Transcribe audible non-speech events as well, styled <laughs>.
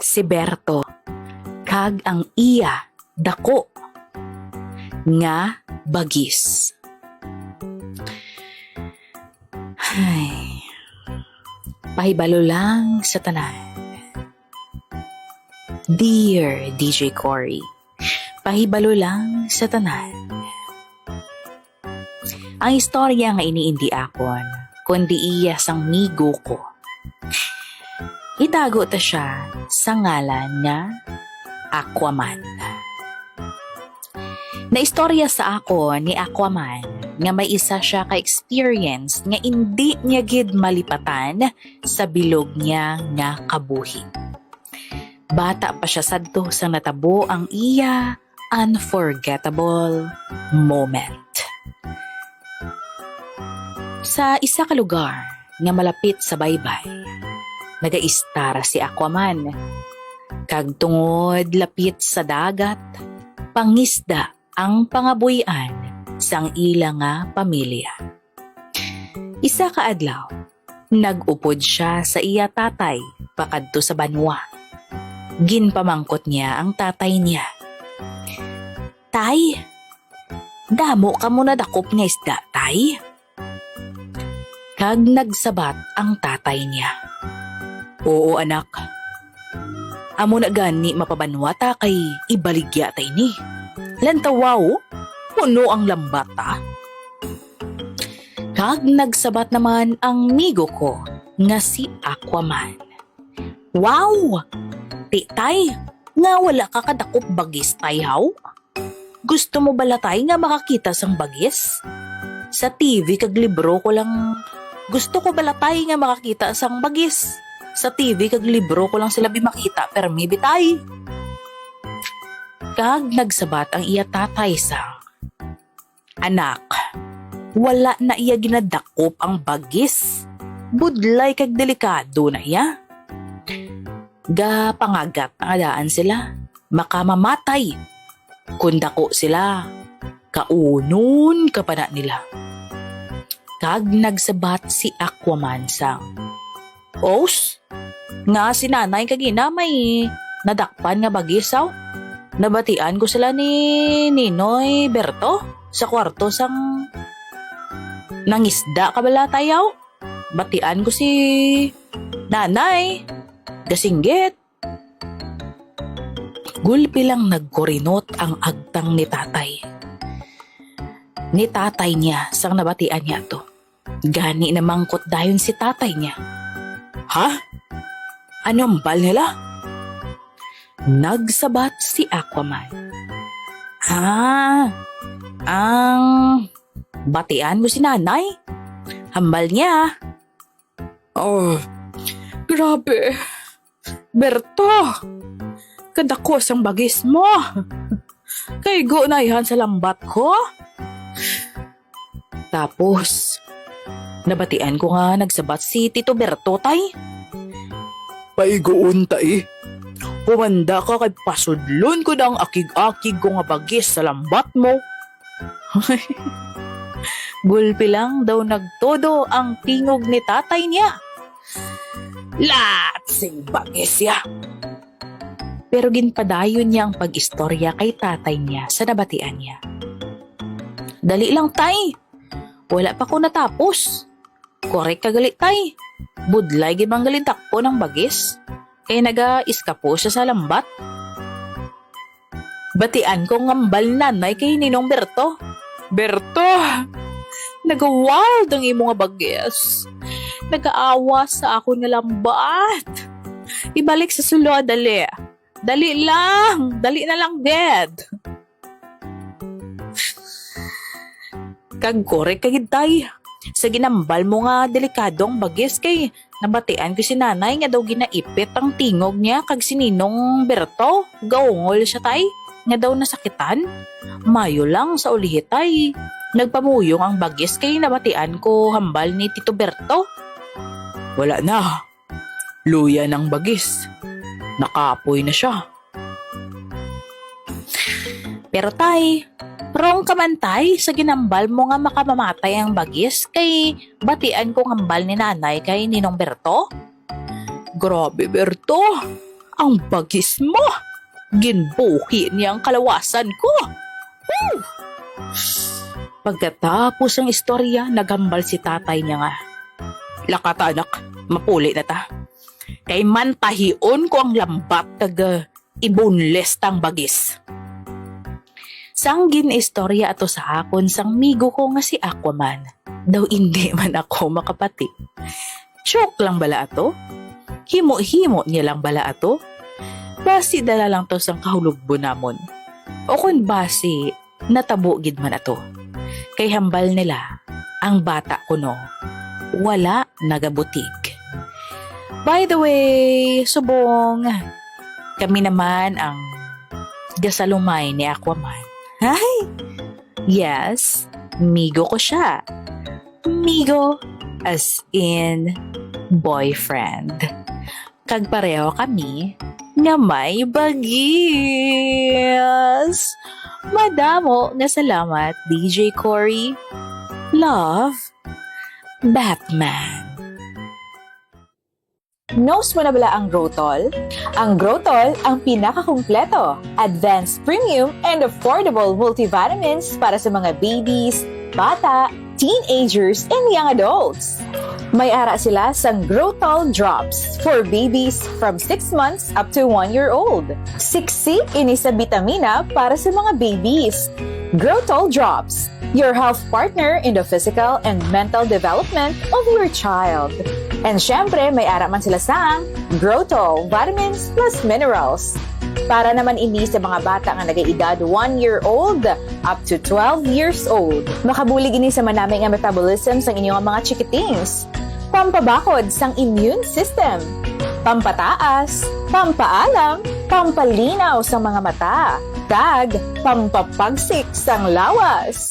Si Berto, kag ang iya, dako, nga bagis. Ay, pahibalo lang sa tanan. Dear DJ Cory, pahibalo lang sa tanan. Ang istorya nga iniindi akon, kundi iya sang migo ko. Itago ta siya sa ngalan nga Aquaman. Naistorya sa ako ni Aquaman nga may isa siya ka-experience nga hindi niya gid malipatan sa bilog niya nga kabuhi. Bata pa siya sadto sa natabo ang iya unforgettable moment. Sa isa ka lugar nga malapit sa baybay, nagaistara si Aquaman. Kag tungod lapit sa dagat, pangisda ang pangabuyan sang ila nga pamilya. Isa ka adlaw, nagupod siya sa iya tatay pakadto sa banwa. Ginpamangkot niya ang tatay niya. Tay, damo ka muna dakop nga isda, tay. Kag nagsabat ang tatay niya. Oo anak. Amo na gani mapabanwa ta kay ibaligya tay ni. Lantawaw, puno ang lambata. Kag nagsabat naman ang migo ko nga si Aquaman. Wow! Titay, nga wala ka kadakop bagis tay haw? Gusto mo bala tay nga makakita sang bagis? Sa TV kag libro ko lang gusto ko bala tay nga makakita sang bagis. Sa TV kag libro ko lang sila bimakita permi bitay. Kag nagsabat ang iya tatay sa Anak, wala na iya ginadakop ang bagis. Budlay kag delikado na iya. Ga pangagat ang adaan sila. Makamamatay. Kundako sila. Kaunon ka pa na nila. Kag nagsabat si Aquaman sang Os, nga si nanay kagina may nadakpan nga bagisaw. Nabatian ko sila ni Ninoy Berto sa kwarto sang nangisda kabala tayaw. Batian ko si nanay. Gasinggit. Gulpi lang nagkurinot ang agtang ni tatay. Ni tatay niya sang nabatian niya to. Gani na mangkot dayon si tatay niya. Ha? Anong bal nila? Nagsabat si Aquaman. Ah, ang batian mo si nanay? Hambal niya. Oh, grabe. Berto, kadako ang bagis mo. Kay go na yan sa lambat ko. Tapos, nabatian ko nga nagsabat si Tito Berto, tay. Paigoon tay. Humanda ka kay pasudlon ko ang akig-akig ko nga bagis sa lambat mo. <laughs> Gulpi lang daw nagtodo ang tingog ni tatay niya. Latsing bagis ya. Pero ginpadayon niya ang pag-istorya kay tatay niya sa nabatian niya. Dali lang tay. Wala pa ko natapos. Korek kagali tay. Budlay gibang galing takpo ng bagis. Kaya naga-iskapo siya sa lambat. Batian ko ngambal nanay kay Ninong Berto. Berto! Nagawild ang imo nga bagis. Nagaawa sa ako nga lambat. Ibalik sa sulo, dali. Dali lang! Dali na lang, dead. Kag korek kagid tay. Sa ginambal mo nga delikadong bagis kay nabatian ko si nanay nga daw ginaipit ang tingog niya kag si Ninong Berto. Gaungol siya tay. Nga daw nasakitan. Mayo lang sa ulihi tay. Nagpamuyong ang bagis kay nabatian ko hambal ni Tito Berto. Wala na. Luya ng bagis. Nakapoy na siya. Pero tay, prong kamantay sa ginambal mo nga makamamatay ang bagis kay batian ko hambal ni nanay kay Ninong Berto. Grabe, Berto. Ang bagis mo! Ginbuhi niya ang kalawasan ko! Woo! Pagkatapos ang istorya, nagambal si tatay niya nga. Lakata anak, mapuli na ta. Kay mantahion ko ang lambat kag uh, ibunles tang bagis. Sanggin istorya ato sa akon sang migo ko nga si Aquaman. Daw hindi <laughs> man ako makapati. Joke lang bala ato? Himo-himo niya lang bala ato? Basi dala lang to sang kahulugbo namon. O kung basi, natabo gid man ato. Kay hambal nila, ang bata ko no, wala nagabutig. By the way, subong, kami naman ang gasalumay ni Aquaman. Ay, yes, migo ko siya. Migo as in boyfriend. Kag pareho kami nga may bagis. Madamo nga salamat, DJ Cory. Love, Batman. Nose mo na bala ang Grotol? Ang Grotol ang pinakakumpleto, advanced premium and affordable multivitamins para sa mga babies, bata, teenagers, and young adults. May ara sila sang Grotol Drops for babies from 6 months up to 1 year old. Siksi ini sa bitamina para sa mga babies. Grotol Drops, your health partner in the physical and mental development of your child. And syempre, may ara man sila sa Grotol Vitamins plus Minerals. Para naman ini sa mga bata nga nag-edad 1 year old up to 12 years old. Makabulig ini sa manaming nga metabolism sang inyong mga chikitings. Pampabakod sang immune system. Pampataas, pampaalam, pampalinaw sa mga mata. Tag, pampapagsik sang lawas.